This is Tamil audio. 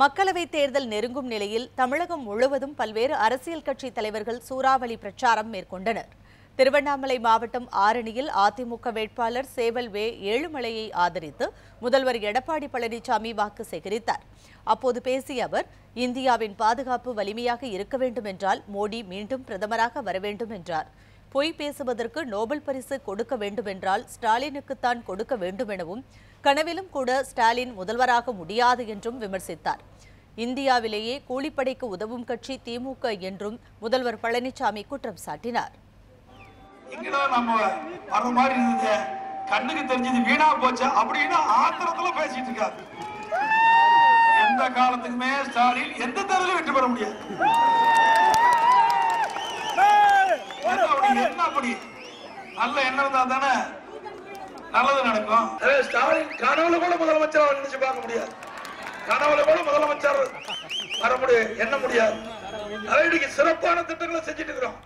மக்களவைத் தேர்தல் நெருங்கும் நிலையில் தமிழகம் முழுவதும் பல்வேறு அரசியல் கட்சி தலைவர்கள் சூறாவளி பிரச்சாரம் மேற்கொண்டனர். திருவண்ணாமலை மாவட்டம் ஆரணியில் அதிமுக வேட்பாளர் சேவல் வே ஏழுமலையை ஆதரித்து முதல்வர் எடப்பாடி பழனிசாமி வாக்கு சேகரித்தார். அப்போது பேசிய அவர் இந்தியாவின் பாதுகாப்பு வலிமையாக இருக்க வேண்டும் என்றால் மோடி மீண்டும் பிரதமராக வர வேண்டும் என்றார். பொய் பேசுவதற்கு நோபல் பரிசு கொடுக்க வேண்டுமென்றால் ஸ்டாலினுக்குத்தான் கொடுக்க வேண்டும் எனவும் கனவிலும் கூட ஸ்டாலின் முதல்வராக முடியாது என்றும் விமர்சித்தார். இந்தியாவிலேயே கூலிப்படைக்கு உதவும் கட்சி திமுக என்றும் முதல்வர் பழனிசாமி குற்றம் சாட்டினார். கண்ணுக்கு தெரிஞ்சது வீணா போச்சு அப்படின்னு ஆத்திரத்துல பேசிட்டு இருக்காரு. எந்த காலத்துக்குமே ஸ்டாலின் எந்த தேர்தலும் வெற்றி பெற முடியாது. அப்படி. என்ன அப்படி நல்ல எண்ணம் இருந்தா தானே நல்லது நடக்கும். ஸ்டாலின் கனவுல கூட முதலமைச்சர் நினைச்சு பார்க்க முடியாது. கனவுல கூட முதலமைச்சர் வர முடியாது எண்ண முடியாது. சிறப்பான திட்டங்களை செஞ்சுட்டு இருக்கிறோம்.